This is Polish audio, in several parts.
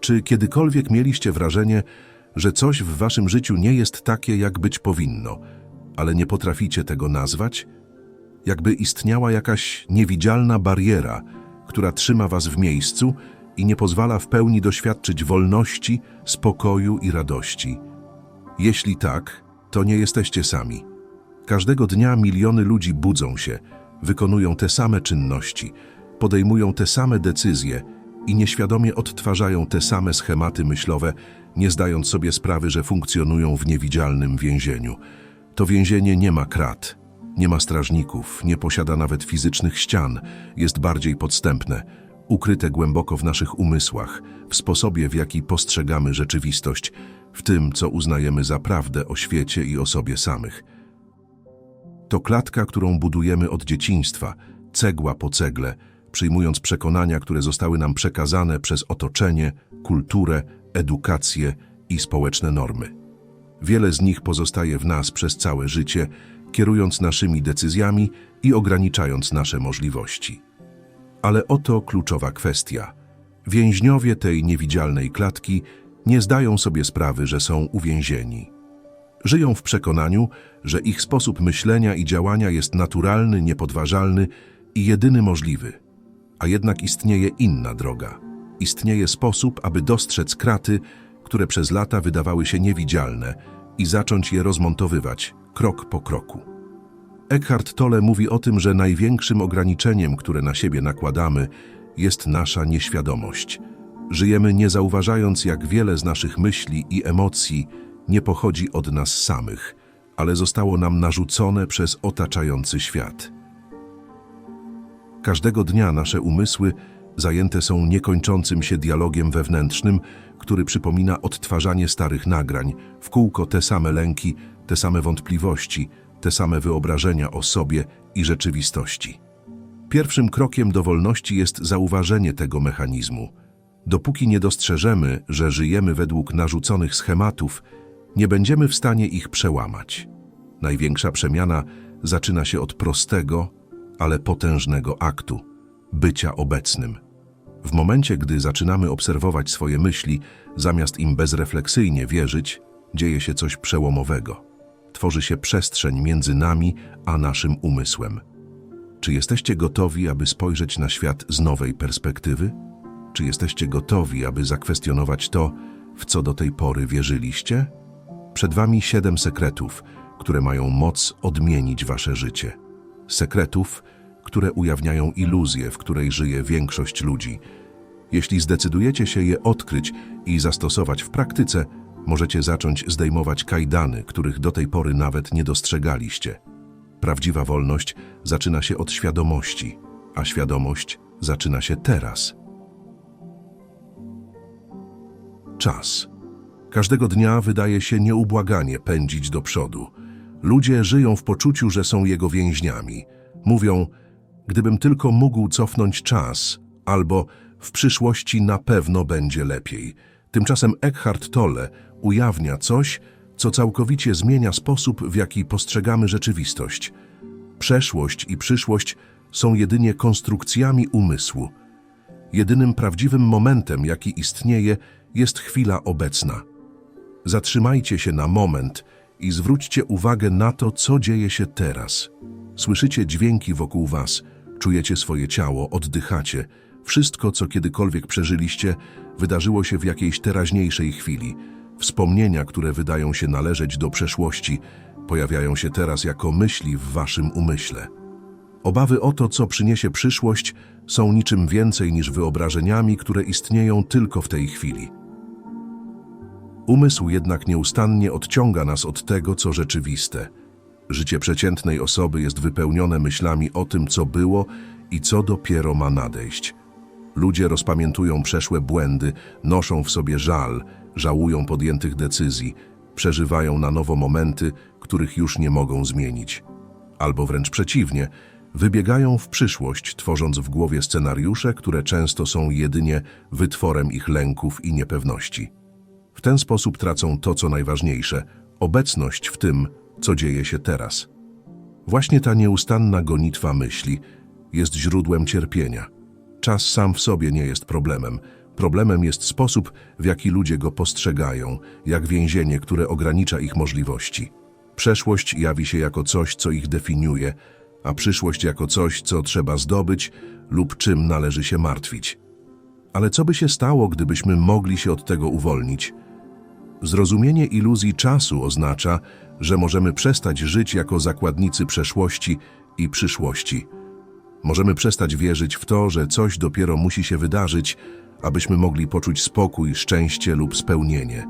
Czy kiedykolwiek mieliście wrażenie, że coś w waszym życiu nie jest takie, jak być powinno, ale nie potraficie tego nazwać? Jakby istniała jakaś niewidzialna bariera, która trzyma was w miejscu i nie pozwala w pełni doświadczyć wolności, spokoju i radości. Jeśli tak, to nie jesteście sami. Każdego dnia miliony ludzi budzą się, wykonują te same czynności, podejmują te same decyzje i nieświadomie odtwarzają te same schematy myślowe, nie zdając sobie sprawy, że funkcjonują w niewidzialnym więzieniu. To więzienie nie ma krat, nie ma strażników, nie posiada nawet fizycznych ścian, jest bardziej podstępne, ukryte głęboko w naszych umysłach, w sposobie, w jaki postrzegamy rzeczywistość, w tym, co uznajemy za prawdę o świecie i o sobie samych. To klatka, którą budujemy od dzieciństwa, cegła po cegle, przyjmując przekonania, które zostały nam przekazane przez otoczenie, kulturę, edukację i społeczne normy. Wiele z nich pozostaje w nas przez całe życie, kierując naszymi decyzjami i ograniczając nasze możliwości. Ale oto kluczowa kwestia. Więźniowie tej niewidzialnej klatki nie zdają sobie sprawy, że są uwięzieni. Żyją w przekonaniu, że ich sposób myślenia i działania jest naturalny, niepodważalny i jedyny możliwy. A jednak istnieje inna droga. Istnieje sposób, aby dostrzec kraty, które przez lata wydawały się niewidzialne i zacząć je rozmontowywać, krok po kroku. Eckhart Tolle mówi o tym, że największym ograniczeniem, które na siebie nakładamy, jest nasza nieświadomość. Żyjemy nie zauważając, jak wiele z naszych myśli i emocji nie pochodzi od nas samych, ale zostało nam narzucone przez otaczający świat. Każdego dnia nasze umysły zajęte są niekończącym się dialogiem wewnętrznym, który przypomina odtwarzanie starych nagrań, w kółko te same lęki, te same wątpliwości, te same wyobrażenia o sobie i rzeczywistości. Pierwszym krokiem do wolności jest zauważenie tego mechanizmu. Dopóki nie dostrzeżemy, że żyjemy według narzuconych schematów, nie będziemy w stanie ich przełamać. Największa przemiana zaczyna się od prostego, ale potężnego aktu bycia obecnym. W momencie, gdy zaczynamy obserwować swoje myśli, zamiast im bezrefleksyjnie wierzyć, dzieje się coś przełomowego. Tworzy się przestrzeń między nami a naszym umysłem. Czy jesteście gotowi, aby spojrzeć na świat z nowej perspektywy? Czy jesteście gotowi, aby zakwestionować to, w co do tej pory wierzyliście? Przed wami siedem sekretów, które mają moc odmienić wasze życie. Sekretów, które ujawniają iluzję, w której żyje większość ludzi. Jeśli zdecydujecie się je odkryć i zastosować w praktyce, możecie zacząć zdejmować kajdany, których do tej pory nawet nie dostrzegaliście. Prawdziwa wolność zaczyna się od świadomości, a świadomość zaczyna się teraz. Czas. Każdego dnia wydaje się nieubłaganie pędzić do przodu. Ludzie żyją w poczuciu, że są jego więźniami. Mówią, gdybym tylko mógł cofnąć czas, albo w przyszłości na pewno będzie lepiej. Tymczasem Eckhart Tolle ujawnia coś, co całkowicie zmienia sposób, w jaki postrzegamy rzeczywistość. Przeszłość i przyszłość są jedynie konstrukcjami umysłu. Jedynym prawdziwym momentem, jaki istnieje, jest chwila obecna. Zatrzymajcie się na moment i zwróćcie uwagę na to, co dzieje się teraz. Słyszycie dźwięki wokół was, czujecie swoje ciało, oddychacie. Wszystko, co kiedykolwiek przeżyliście, wydarzyło się w jakiejś teraźniejszej chwili. Wspomnienia, które wydają się należeć do przeszłości, pojawiają się teraz jako myśli w waszym umyśle. Obawy o to, co przyniesie przyszłość, są niczym więcej niż wyobrażeniami, które istnieją tylko w tej chwili. Umysł jednak nieustannie odciąga nas od tego, co rzeczywiste. Życie przeciętnej osoby jest wypełnione myślami o tym, co było i co dopiero ma nadejść. Ludzie rozpamiętują przeszłe błędy, noszą w sobie żal, żałują podjętych decyzji, przeżywają na nowo momenty, których już nie mogą zmienić. Albo wręcz przeciwnie, wybiegają w przyszłość, tworząc w głowie scenariusze, które często są jedynie wytworem ich lęków i niepewności. W ten sposób tracą to, co najważniejsze obecność w tym, co dzieje się teraz. Właśnie ta nieustanna gonitwa myśli jest źródłem cierpienia. Czas sam w sobie nie jest problemem, Problemem jest sposób, w jaki ludzie go postrzegają, jak więzienie, które ogranicza ich możliwości. Przeszłość jawi się jako coś, co ich definiuje, a przyszłość jako coś, co trzeba zdobyć lub czym należy się martwić. Ale co by się stało, gdybyśmy mogli się od tego uwolnić? Zrozumienie iluzji czasu oznacza, że możemy przestać żyć jako zakładnicy przeszłości i przyszłości. Możemy przestać wierzyć w to, że coś dopiero musi się wydarzyć, abyśmy mogli poczuć spokój, szczęście lub spełnienie.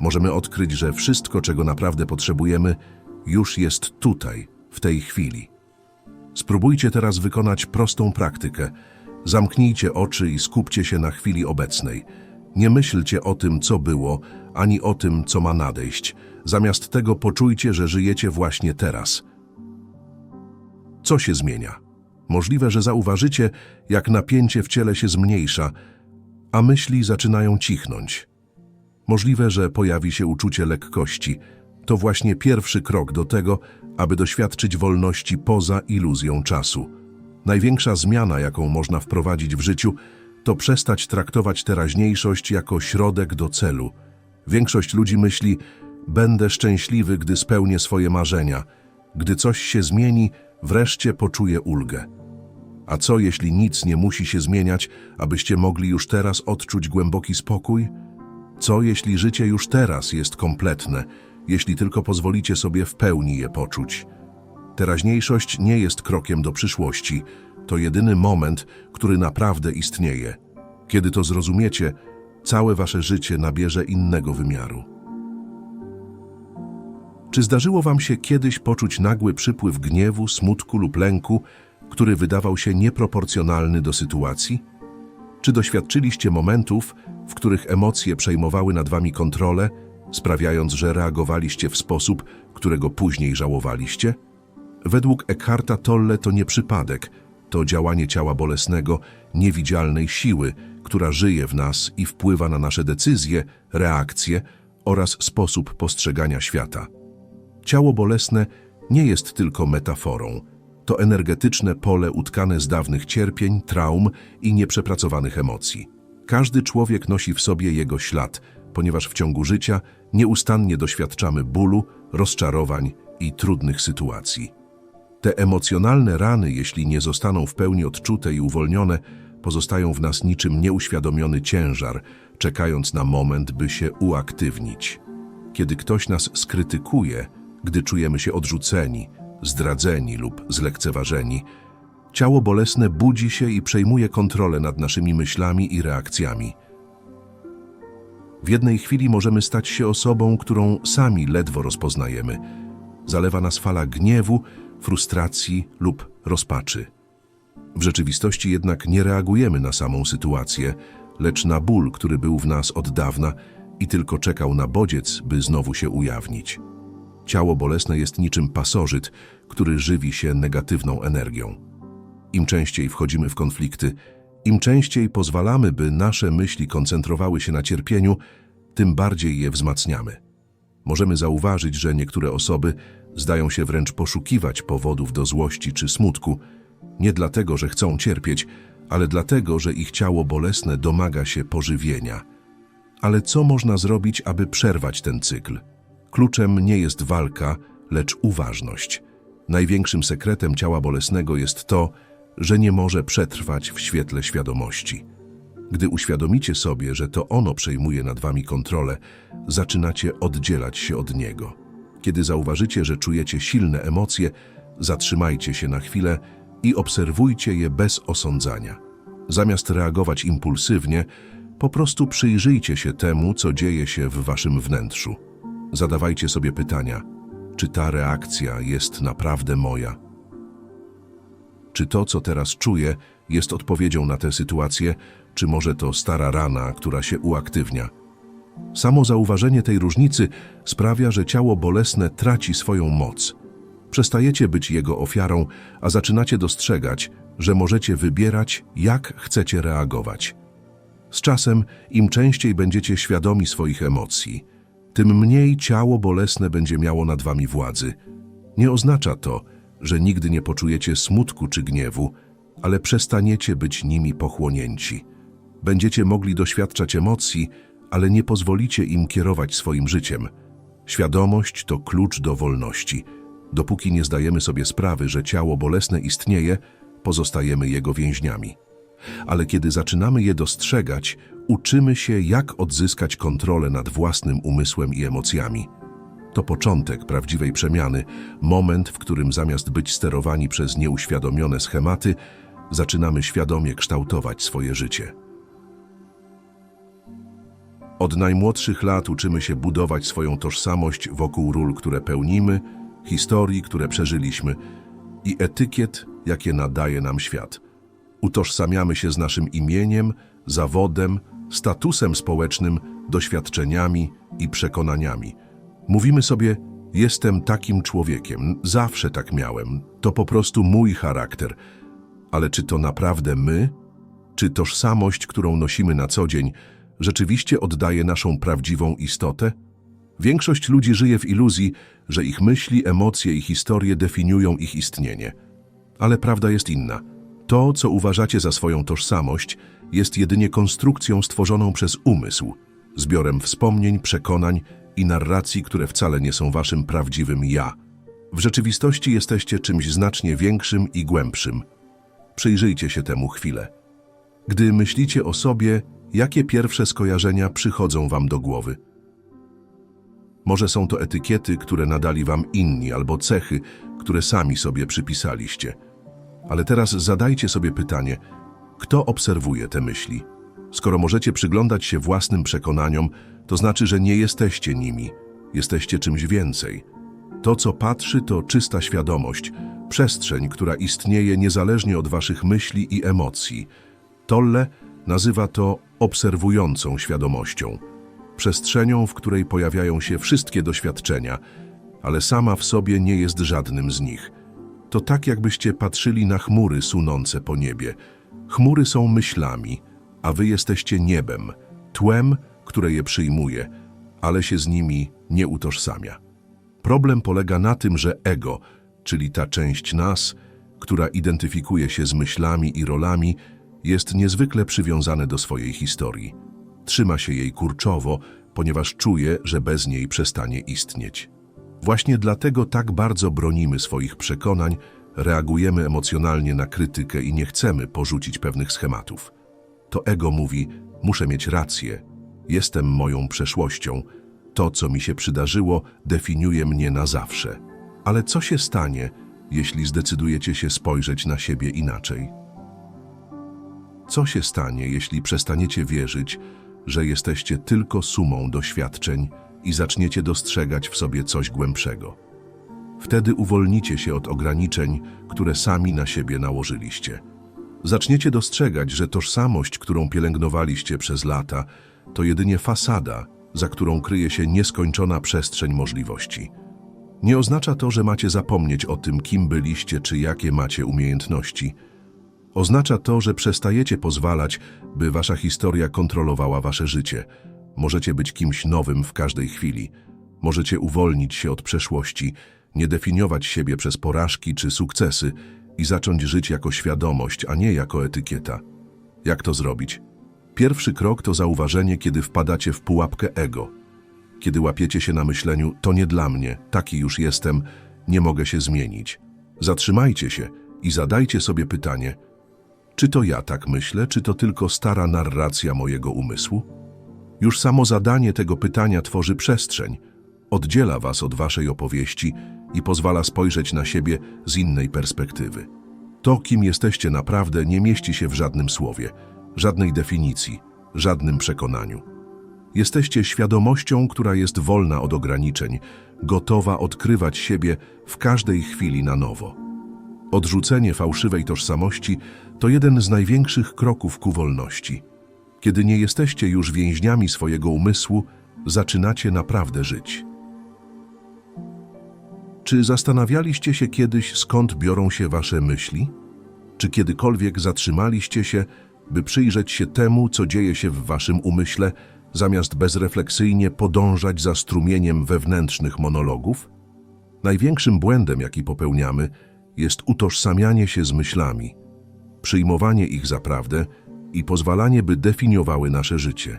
Możemy odkryć, że wszystko, czego naprawdę potrzebujemy, już jest tutaj, w tej chwili. Spróbujcie teraz wykonać prostą praktykę. Zamknijcie oczy i skupcie się na chwili obecnej. Nie myślcie o tym, co było, ani o tym, co ma nadejść. Zamiast tego poczujcie, że żyjecie właśnie teraz. Co się zmienia? Możliwe, że zauważycie, jak napięcie w ciele się zmniejsza, a myśli zaczynają cichnąć. Możliwe, że pojawi się uczucie lekkości. To właśnie pierwszy krok do tego, aby doświadczyć wolności poza iluzją czasu. Największa zmiana, jaką można wprowadzić w życiu, to przestać traktować teraźniejszość jako środek do celu. Większość ludzi myśli, będę szczęśliwy, gdy spełnię swoje marzenia. Gdy coś się zmieni, wreszcie poczuję ulgę. A co jeśli nic nie musi się zmieniać, abyście mogli już teraz odczuć głęboki spokój? Co jeśli życie już teraz jest kompletne, jeśli tylko pozwolicie sobie w pełni je poczuć? Teraźniejszość nie jest krokiem do przyszłości, to jedyny moment, który naprawdę istnieje. Kiedy to zrozumiecie, całe wasze życie nabierze innego wymiaru. Czy zdarzyło wam się kiedyś poczuć nagły przypływ gniewu, smutku lub lęku, który wydawał się nieproporcjonalny do sytuacji? Czy doświadczyliście momentów, w których emocje przejmowały nad wami kontrolę, sprawiając, że reagowaliście w sposób, którego później żałowaliście? Według Eckharta Tolle to nie przypadek, to działanie ciała bolesnego, niewidzialnej siły, która żyje w nas i wpływa na nasze decyzje, reakcje oraz sposób postrzegania świata. Ciało bolesne nie jest tylko metaforą. To energetyczne pole utkane z dawnych cierpień, traum i nieprzepracowanych emocji. Każdy człowiek nosi w sobie jego ślad, ponieważ w ciągu życia nieustannie doświadczamy bólu, rozczarowań i trudnych sytuacji. Te emocjonalne rany, jeśli nie zostaną w pełni odczute i uwolnione, pozostają w nas niczym nieuświadomiony ciężar, czekając na moment, by się uaktywnić. Kiedy ktoś nas skrytykuje, gdy czujemy się odrzuceni, zdradzeni lub zlekceważeni, ciało bolesne budzi się i przejmuje kontrolę nad naszymi myślami i reakcjami. W jednej chwili możemy stać się osobą, którą sami ledwo rozpoznajemy. Zalewa nas fala gniewu, frustracji lub rozpaczy. W rzeczywistości jednak nie reagujemy na samą sytuację, lecz na ból, który był w nas od dawna i tylko czekał na bodziec, by znowu się ujawnić. Ciało bolesne jest niczym pasożyt, który żywi się negatywną energią. Im częściej wchodzimy w konflikty, im częściej pozwalamy, by nasze myśli koncentrowały się na cierpieniu, tym bardziej je wzmacniamy. Możemy zauważyć, że niektóre osoby zdają się wręcz poszukiwać powodów do złości czy smutku, nie dlatego, że chcą cierpieć, ale dlatego, że ich ciało bolesne domaga się pożywienia. Ale co można zrobić, aby przerwać ten cykl? Kluczem nie jest walka, lecz uważność. Największym sekretem ciała bolesnego jest to, że nie może przetrwać w świetle świadomości. Gdy uświadomicie sobie, że to ono przejmuje nad wami kontrolę, zaczynacie oddzielać się od niego. Kiedy zauważycie, że czujecie silne emocje, zatrzymajcie się na chwilę i obserwujcie je bez osądzania. Zamiast reagować impulsywnie, po prostu przyjrzyjcie się temu, co dzieje się w waszym wnętrzu. Zadawajcie sobie pytania, czy ta reakcja jest naprawdę moja? Czy to, co teraz czuję, jest odpowiedzią na tę sytuację, czy może to stara rana, która się uaktywnia? Samo zauważenie tej różnicy sprawia, że ciało bolesne traci swoją moc. Przestajecie być jego ofiarą, a zaczynacie dostrzegać, że możecie wybierać, jak chcecie reagować. Z czasem, im częściej będziecie świadomi swoich emocji, tym mniej ciało bolesne będzie miało nad wami władzy. Nie oznacza to, że nigdy nie poczujecie smutku czy gniewu, ale przestaniecie być nimi pochłonięci. Będziecie mogli doświadczać emocji, ale nie pozwolicie im kierować swoim życiem. Świadomość to klucz do wolności. Dopóki nie zdajemy sobie sprawy, że ciało bolesne istnieje, pozostajemy jego więźniami. Ale kiedy zaczynamy je dostrzegać, uczymy się, jak odzyskać kontrolę nad własnym umysłem i emocjami. To początek prawdziwej przemiany, moment, w którym zamiast być sterowani przez nieuświadomione schematy, zaczynamy świadomie kształtować swoje życie. Od najmłodszych lat uczymy się budować swoją tożsamość wokół ról, które pełnimy, historii, które przeżyliśmy i etykiet, jakie nadaje nam świat. Utożsamiamy się z naszym imieniem, zawodem, statusem społecznym, doświadczeniami i przekonaniami. Mówimy sobie, jestem takim człowiekiem, zawsze tak miałem, to po prostu mój charakter. Ale czy to naprawdę my? Czy tożsamość, którą nosimy na co dzień, rzeczywiście oddaje naszą prawdziwą istotę? Większość ludzi żyje w iluzji, że ich myśli, emocje i historie definiują ich istnienie. Ale prawda jest inna. To, co uważacie za swoją tożsamość, jest jedynie konstrukcją stworzoną przez umysł, zbiorem wspomnień, przekonań i narracji, które wcale nie są waszym prawdziwym ja. W rzeczywistości jesteście czymś znacznie większym i głębszym. Przyjrzyjcie się temu chwilę. Gdy myślicie o sobie, jakie pierwsze skojarzenia przychodzą wam do głowy? Może są to etykiety, które nadali wam inni, albo cechy, które sami sobie przypisaliście. Ale teraz zadajcie sobie pytanie, kto obserwuje te myśli? Skoro możecie przyglądać się własnym przekonaniom, to znaczy, że nie jesteście nimi, jesteście czymś więcej. To, co patrzy, to czysta świadomość, przestrzeń, która istnieje niezależnie od waszych myśli i emocji. Tolle nazywa to obserwującą świadomością, przestrzenią, w której pojawiają się wszystkie doświadczenia, ale sama w sobie nie jest żadnym z nich. To tak, jakbyście patrzyli na chmury sunące po niebie. Chmury są myślami, a wy jesteście niebem, tłem, które je przyjmuje, ale się z nimi nie utożsamia. Problem polega na tym, że ego, czyli ta część nas, która identyfikuje się z myślami i rolami, jest niezwykle przywiązane do swojej historii. Trzyma się jej kurczowo, ponieważ czuje, że bez niej przestanie istnieć. Właśnie dlatego tak bardzo bronimy swoich przekonań, reagujemy emocjonalnie na krytykę i nie chcemy porzucić pewnych schematów. To ego mówi: Muszę mieć rację, jestem moją przeszłością, to, co mi się przydarzyło, definiuje mnie na zawsze. Ale co się stanie, jeśli zdecydujecie się spojrzeć na siebie inaczej? Co się stanie, jeśli przestaniecie wierzyć, że jesteście tylko sumą doświadczeń i zaczniecie dostrzegać w sobie coś głębszego? Wtedy uwolnicie się od ograniczeń, które sami na siebie nałożyliście. Zaczniecie dostrzegać, że tożsamość, którą pielęgnowaliście przez lata, to jedynie fasada, za którą kryje się nieskończona przestrzeń możliwości. Nie oznacza to, że macie zapomnieć o tym, kim byliście czy jakie macie umiejętności. Oznacza to, że przestajecie pozwalać, by wasza historia kontrolowała wasze życie. Możecie być kimś nowym w każdej chwili. Możecie uwolnić się od przeszłości, nie definiować siebie przez porażki czy sukcesy i zacząć żyć jako świadomość, a nie jako etykieta. Jak to zrobić? Pierwszy krok to zauważenie, kiedy wpadacie w pułapkę ego. Kiedy łapiecie się na myśleniu, to nie dla mnie, taki już jestem, nie mogę się zmienić. Zatrzymajcie się i zadajcie sobie pytanie, czy to ja tak myślę, czy to tylko stara narracja mojego umysłu? Już samo zadanie tego pytania tworzy przestrzeń, oddziela was od waszej opowieści i pozwala spojrzeć na siebie z innej perspektywy. To, kim jesteście naprawdę, nie mieści się w żadnym słowie, żadnej definicji, żadnym przekonaniu. Jesteście świadomością, która jest wolna od ograniczeń, gotowa odkrywać siebie w każdej chwili na nowo. Odrzucenie fałszywej tożsamości to jeden z największych kroków ku wolności. Kiedy nie jesteście już więźniami swojego umysłu, zaczynacie naprawdę żyć. Czy zastanawialiście się kiedyś, skąd biorą się wasze myśli? Czy kiedykolwiek zatrzymaliście się, by przyjrzeć się temu, co dzieje się w waszym umyśle, zamiast bezrefleksyjnie podążać za strumieniem wewnętrznych monologów? Największym błędem, jaki popełniamy, jest utożsamianie się z myślami, przyjmowanie ich za prawdę i pozwalanie, by definiowały nasze życie.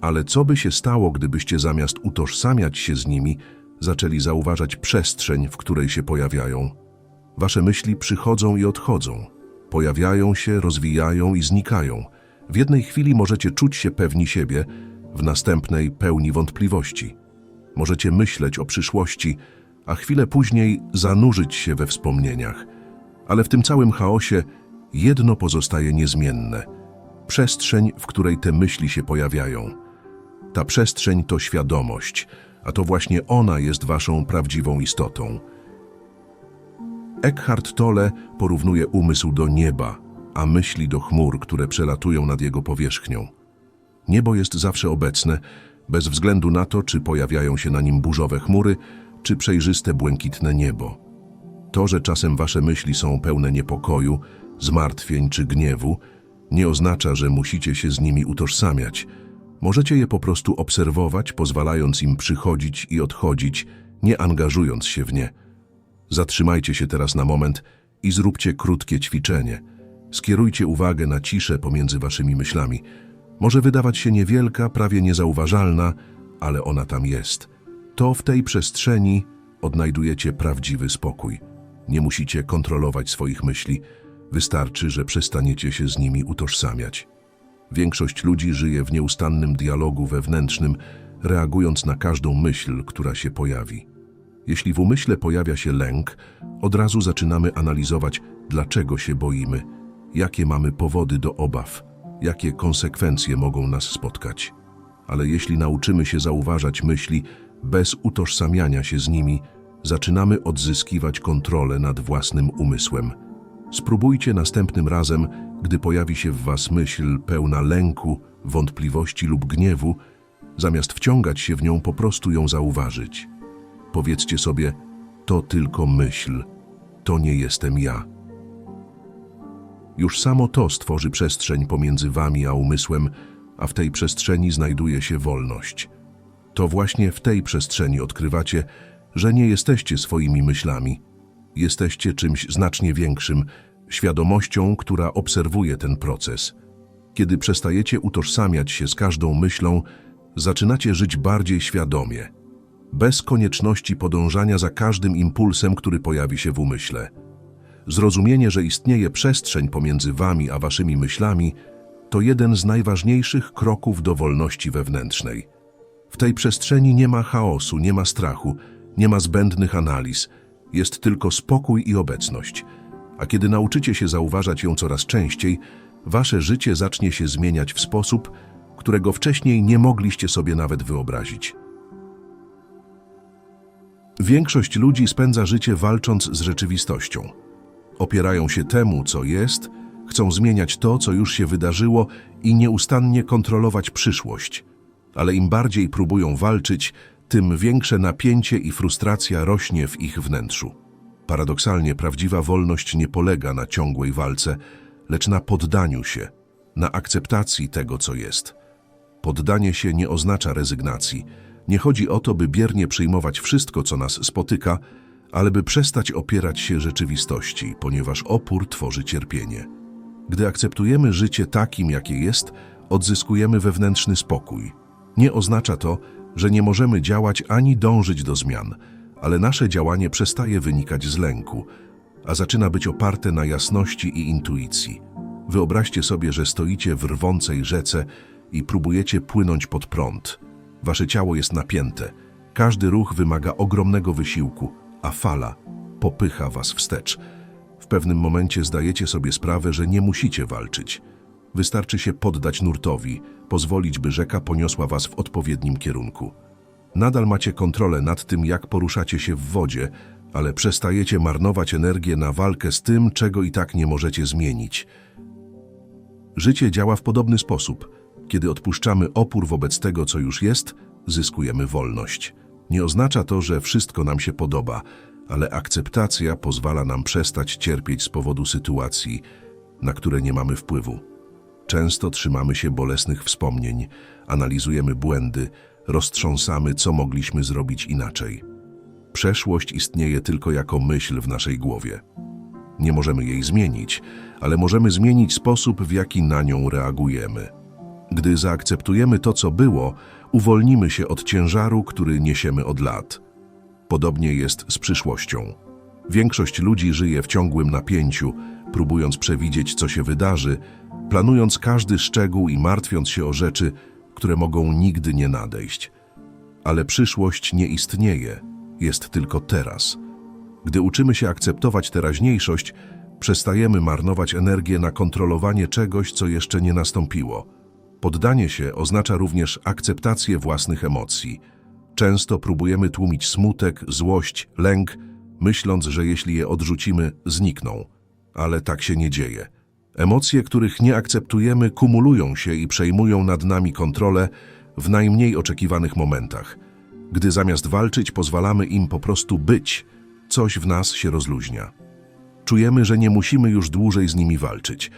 Ale co by się stało, gdybyście zamiast utożsamiać się z nimi, zaczęli zauważać przestrzeń, w której się pojawiają? Wasze myśli przychodzą i odchodzą, pojawiają się, rozwijają i znikają. W jednej chwili możecie czuć się pewni siebie, w następnej pełni wątpliwości. Możecie myśleć o przyszłości, a chwilę później zanurzyć się we wspomnieniach. Ale w tym całym chaosie jedno pozostaje niezmienne przestrzeń, w której te myśli się pojawiają. Ta przestrzeń to świadomość, a to właśnie ona jest waszą prawdziwą istotą. Eckhart Tolle porównuje umysł do nieba, a myśli do chmur, które przelatują nad jego powierzchnią. Niebo jest zawsze obecne, bez względu na to, czy pojawiają się na nim burzowe chmury, czy przejrzyste błękitne niebo. To, że czasem wasze myśli są pełne niepokoju, zmartwień czy gniewu, nie oznacza, że musicie się z nimi utożsamiać. Możecie je po prostu obserwować, pozwalając im przychodzić i odchodzić, nie angażując się w nie. Zatrzymajcie się teraz na moment i zróbcie krótkie ćwiczenie. Skierujcie uwagę na ciszę pomiędzy waszymi myślami. Może wydawać się niewielka, prawie niezauważalna, ale ona tam jest. To w tej przestrzeni odnajdujecie prawdziwy spokój. Nie musicie kontrolować swoich myśli, wystarczy, że przestaniecie się z nimi utożsamiać. Większość ludzi żyje w nieustannym dialogu wewnętrznym, reagując na każdą myśl, która się pojawi. Jeśli w umyśle pojawia się lęk, od razu zaczynamy analizować, dlaczego się boimy, jakie mamy powody do obaw, jakie konsekwencje mogą nas spotkać. Ale jeśli nauczymy się zauważać myśli bez utożsamiania się z nimi, zaczynamy odzyskiwać kontrolę nad własnym umysłem. Spróbujcie następnym razem, gdy pojawi się w was myśl pełna lęku, wątpliwości lub gniewu, zamiast wciągać się w nią, po prostu ją zauważyć. Powiedzcie sobie, to tylko myśl, to nie jestem ja. Już samo to stworzy przestrzeń pomiędzy wami a umysłem, a w tej przestrzeni znajduje się wolność. To właśnie w tej przestrzeni odkrywacie, że nie jesteście swoimi myślami. Jesteście czymś znacznie większym, świadomością, która obserwuje ten proces. Kiedy przestajecie utożsamiać się z każdą myślą, zaczynacie żyć bardziej świadomie, bez konieczności podążania za każdym impulsem, który pojawi się w umyśle. Zrozumienie, że istnieje przestrzeń pomiędzy wami a waszymi myślami, to jeden z najważniejszych kroków do wolności wewnętrznej. W tej przestrzeni nie ma chaosu, nie ma strachu, nie ma zbędnych analiz, jest tylko spokój i obecność. A kiedy nauczycie się zauważać ją coraz częściej, wasze życie zacznie się zmieniać w sposób, którego wcześniej nie mogliście sobie nawet wyobrazić. Większość ludzi spędza życie walcząc z rzeczywistością. Opierają się temu, co jest, chcą zmieniać to, co już się wydarzyło i nieustannie kontrolować przyszłość. Ale im bardziej próbują walczyć, tym większe napięcie i frustracja rośnie w ich wnętrzu. Paradoksalnie prawdziwa wolność nie polega na ciągłej walce, lecz na poddaniu się, na akceptacji tego, co jest. Poddanie się nie oznacza rezygnacji. Nie chodzi o to, by biernie przyjmować wszystko, co nas spotyka, ale by przestać opierać się rzeczywistości, ponieważ opór tworzy cierpienie. Gdy akceptujemy życie takim, jakie jest, odzyskujemy wewnętrzny spokój. Nie oznacza to, że nie możemy działać ani dążyć do zmian, ale nasze działanie przestaje wynikać z lęku, a zaczyna być oparte na jasności i intuicji. Wyobraźcie sobie, że stoicie w rwącej rzece i próbujecie płynąć pod prąd. Wasze ciało jest napięte, każdy ruch wymaga ogromnego wysiłku, a fala popycha was wstecz. W pewnym momencie zdajecie sobie sprawę, że nie musicie walczyć. Wystarczy się poddać nurtowi, pozwolić, by rzeka poniosła was w odpowiednim kierunku. Nadal macie kontrolę nad tym, jak poruszacie się w wodzie, ale przestajecie marnować energię na walkę z tym, czego i tak nie możecie zmienić. Życie działa w podobny sposób. Kiedy odpuszczamy opór wobec tego, co już jest, zyskujemy wolność. Nie oznacza to, że wszystko nam się podoba, ale akceptacja pozwala nam przestać cierpieć z powodu sytuacji, na które nie mamy wpływu. Często trzymamy się bolesnych wspomnień, analizujemy błędy, roztrząsamy, co mogliśmy zrobić inaczej. Przeszłość istnieje tylko jako myśl w naszej głowie. Nie możemy jej zmienić, ale możemy zmienić sposób, w jaki na nią reagujemy. Gdy zaakceptujemy to, co było, uwolnimy się od ciężaru, który niesiemy od lat. Podobnie jest z przyszłością. Większość ludzi żyje w ciągłym napięciu, próbując przewidzieć, co się wydarzy, planując każdy szczegół i martwiąc się o rzeczy, które mogą nigdy nie nadejść. Ale przyszłość nie istnieje, jest tylko teraz. Gdy uczymy się akceptować teraźniejszość, przestajemy marnować energię na kontrolowanie czegoś, co jeszcze nie nastąpiło. Poddanie się oznacza również akceptację własnych emocji. Często próbujemy tłumić smutek, złość, lęk, myśląc, że jeśli je odrzucimy, znikną. Ale tak się nie dzieje. Emocje, których nie akceptujemy, kumulują się i przejmują nad nami kontrolę w najmniej oczekiwanych momentach. Gdy zamiast walczyć, pozwalamy im po prostu być, coś w nas się rozluźnia. Czujemy, że nie musimy już dłużej z nimi walczyć.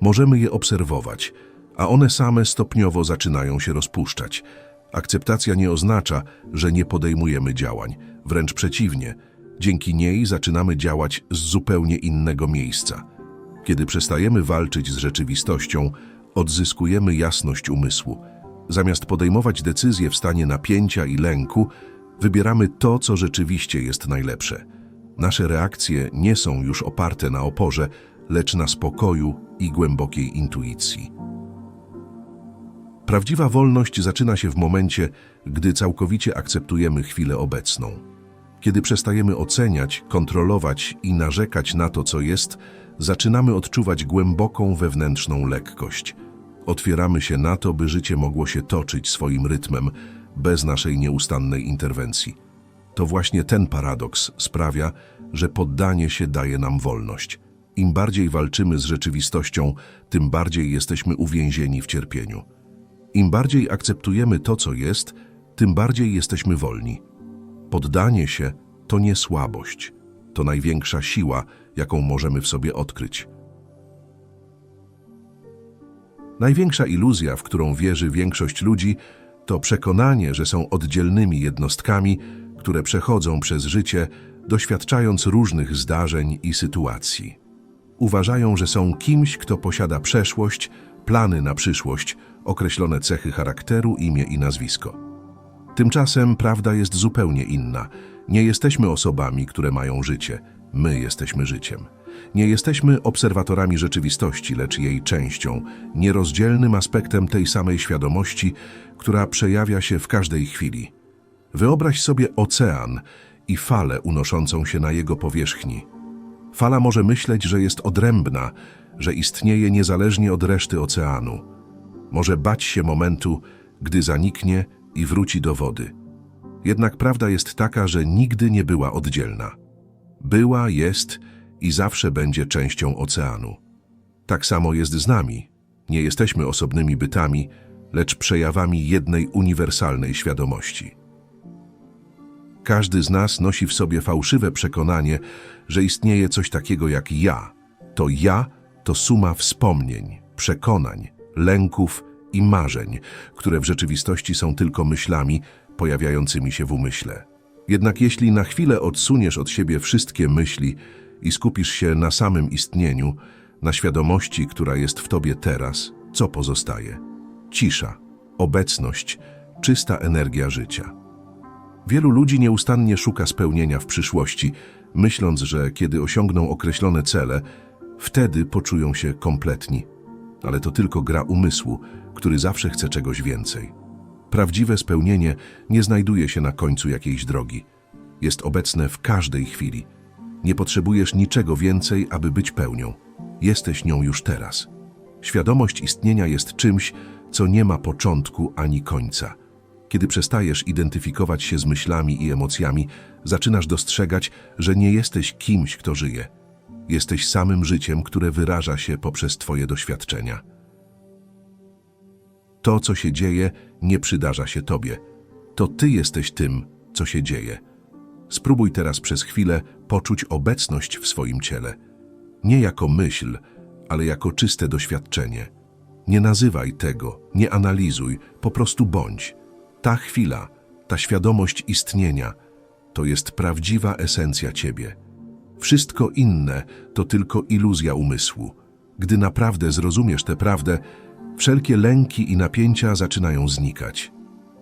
Możemy je obserwować, a one same stopniowo zaczynają się rozpuszczać. Akceptacja nie oznacza, że nie podejmujemy działań. Wręcz przeciwnie, dzięki niej zaczynamy działać z zupełnie innego miejsca. Kiedy przestajemy walczyć z rzeczywistością, odzyskujemy jasność umysłu. Zamiast podejmować decyzje w stanie napięcia i lęku, wybieramy to, co rzeczywiście jest najlepsze. Nasze reakcje nie są już oparte na oporze, lecz na spokoju i głębokiej intuicji. Prawdziwa wolność zaczyna się w momencie, gdy całkowicie akceptujemy chwilę obecną. Kiedy przestajemy oceniać, kontrolować i narzekać na to, co jest, zaczynamy odczuwać głęboką wewnętrzną lekkość. Otwieramy się na to, by życie mogło się toczyć swoim rytmem, bez naszej nieustannej interwencji. To właśnie ten paradoks sprawia, że poddanie się daje nam wolność. Im bardziej walczymy z rzeczywistością, tym bardziej jesteśmy uwięzieni w cierpieniu. Im bardziej akceptujemy to, co jest, tym bardziej jesteśmy wolni. Poddanie się to nie słabość, to największa siła, jaką możemy w sobie odkryć. Największa iluzja, w którą wierzy większość ludzi, to przekonanie, że są oddzielnymi jednostkami, które przechodzą przez życie, doświadczając różnych zdarzeń i sytuacji. Uważają, że są kimś, kto posiada przeszłość, plany na przyszłość, określone cechy charakteru, imię i nazwisko. Tymczasem prawda jest zupełnie inna. Nie jesteśmy osobami, które mają życie. My jesteśmy życiem. Nie jesteśmy obserwatorami rzeczywistości, lecz jej częścią, nierozdzielnym aspektem tej samej świadomości, która przejawia się w każdej chwili. Wyobraź sobie ocean i falę unoszącą się na jego powierzchni. Fala może myśleć, że jest odrębna, że istnieje niezależnie od reszty oceanu. Może bać się momentu, gdy zaniknie i wróci do wody. Jednak prawda jest taka, że nigdy nie była oddzielna. Była, jest i zawsze będzie częścią oceanu. Tak samo jest z nami. Nie jesteśmy osobnymi bytami, lecz przejawami jednej uniwersalnej świadomości. Każdy z nas nosi w sobie fałszywe przekonanie, że istnieje coś takiego jak ja. To ja to suma wspomnień, przekonań, lęków i marzeń, które w rzeczywistości są tylko myślami pojawiającymi się w umyśle. Jednak jeśli na chwilę odsuniesz od siebie wszystkie myśli i skupisz się na samym istnieniu, na świadomości, która jest w tobie teraz, co pozostaje? Cisza, obecność, czysta energia życia. Wielu ludzi nieustannie szuka spełnienia w przyszłości, myśląc, że kiedy osiągną określone cele, wtedy poczują się kompletni. Ale to tylko gra umysłu, który zawsze chce czegoś więcej. Prawdziwe spełnienie nie znajduje się na końcu jakiejś drogi. Jest obecne w każdej chwili. Nie potrzebujesz niczego więcej, aby być pełnią. Jesteś nią już teraz. Świadomość istnienia jest czymś, co nie ma początku ani końca. Kiedy przestajesz identyfikować się z myślami i emocjami, zaczynasz dostrzegać, że nie jesteś kimś, kto żyje. Jesteś samym życiem, które wyraża się poprzez Twoje doświadczenia. To, co się dzieje, nie przydarza się Tobie. To Ty jesteś tym, co się dzieje. Spróbuj teraz przez chwilę poczuć obecność w swoim ciele. Nie jako myśl, ale jako czyste doświadczenie. Nie nazywaj tego, nie analizuj, po prostu bądź. Ta chwila, ta świadomość istnienia, to jest prawdziwa esencja Ciebie. Wszystko inne to tylko iluzja umysłu. Gdy naprawdę zrozumiesz tę prawdę, wszelkie lęki i napięcia zaczynają znikać.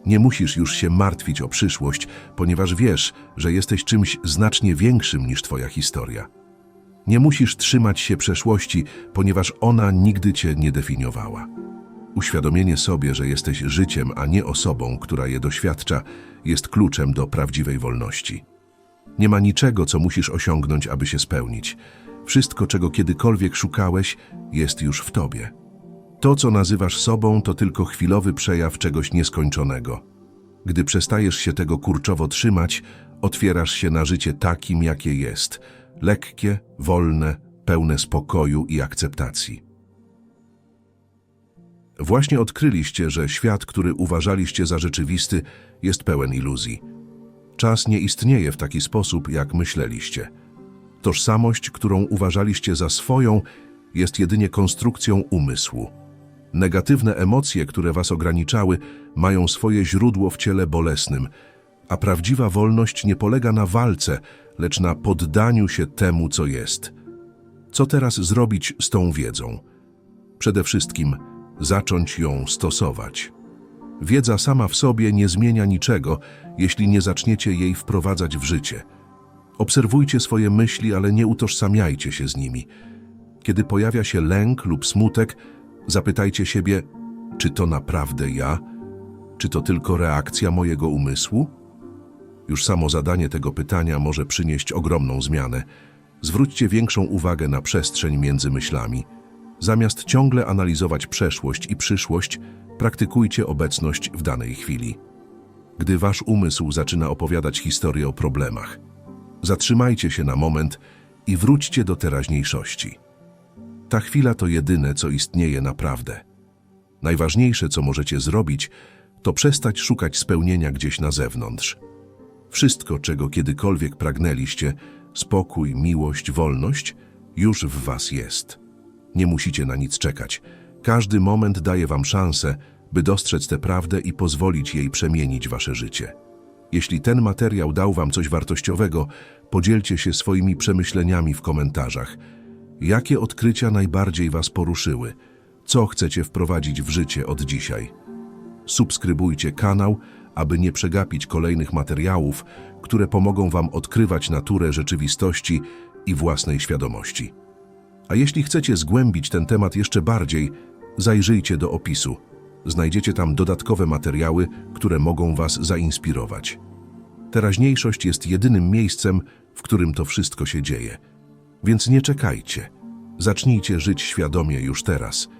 Nie musisz już się martwić o przyszłość, ponieważ wiesz, że jesteś czymś znacznie większym niż Twoja historia. Nie musisz trzymać się przeszłości, ponieważ ona nigdy Cię nie definiowała. Uświadomienie sobie, że jesteś życiem, a nie osobą, która je doświadcza, jest kluczem do prawdziwej wolności. Nie ma niczego, co musisz osiągnąć, aby się spełnić. Wszystko, czego kiedykolwiek szukałeś, jest już w tobie. To, co nazywasz sobą, to tylko chwilowy przejaw czegoś nieskończonego. Gdy przestajesz się tego kurczowo trzymać, otwierasz się na życie takim, jakie jest. Lekkie, wolne, pełne spokoju i akceptacji. Właśnie odkryliście, że świat, który uważaliście za rzeczywisty, jest pełen iluzji. Czas nie istnieje w taki sposób, jak myśleliście. Tożsamość, którą uważaliście za swoją, jest jedynie konstrukcją umysłu. Negatywne emocje, które was ograniczały, mają swoje źródło w ciele bolesnym, a prawdziwa wolność nie polega na walce, lecz na poddaniu się temu, co jest. Co teraz zrobić z tą wiedzą? Przede wszystkim zacząć ją stosować. Wiedza sama w sobie nie zmienia niczego, jeśli nie zaczniecie jej wprowadzać w życie. Obserwujcie swoje myśli, ale nie utożsamiajcie się z nimi. Kiedy pojawia się lęk lub smutek, zapytajcie siebie, czy to naprawdę ja? Czy to tylko reakcja mojego umysłu? Już samo zadanie tego pytania może przynieść ogromną zmianę. Zwróćcie większą uwagę na przestrzeń między myślami. Zamiast ciągle analizować przeszłość i przyszłość, praktykujcie obecność w danej chwili. Gdy wasz umysł zaczyna opowiadać historię o problemach, zatrzymajcie się na moment i wróćcie do teraźniejszości. Ta chwila to jedyne, co istnieje naprawdę. Najważniejsze, co możecie zrobić, to przestać szukać spełnienia gdzieś na zewnątrz. Wszystko, czego kiedykolwiek pragnęliście, spokój, miłość, wolność, już w was jest. Nie musicie na nic czekać. Każdy moment daje wam szansę, by dostrzec tę prawdę i pozwolić jej przemienić wasze życie. Jeśli ten materiał dał wam coś wartościowego, podzielcie się swoimi przemyśleniami w komentarzach. Jakie odkrycia najbardziej was poruszyły? Co chcecie wprowadzić w życie od dzisiaj? Subskrybujcie kanał, aby nie przegapić kolejnych materiałów, które pomogą wam odkrywać naturę rzeczywistości i własnej świadomości. A jeśli chcecie zgłębić ten temat jeszcze bardziej, zajrzyjcie do opisu. Znajdziecie tam dodatkowe materiały, które mogą Was zainspirować. Teraźniejszość jest jedynym miejscem, w którym to wszystko się dzieje. Więc nie czekajcie. Zacznijcie żyć świadomie już teraz –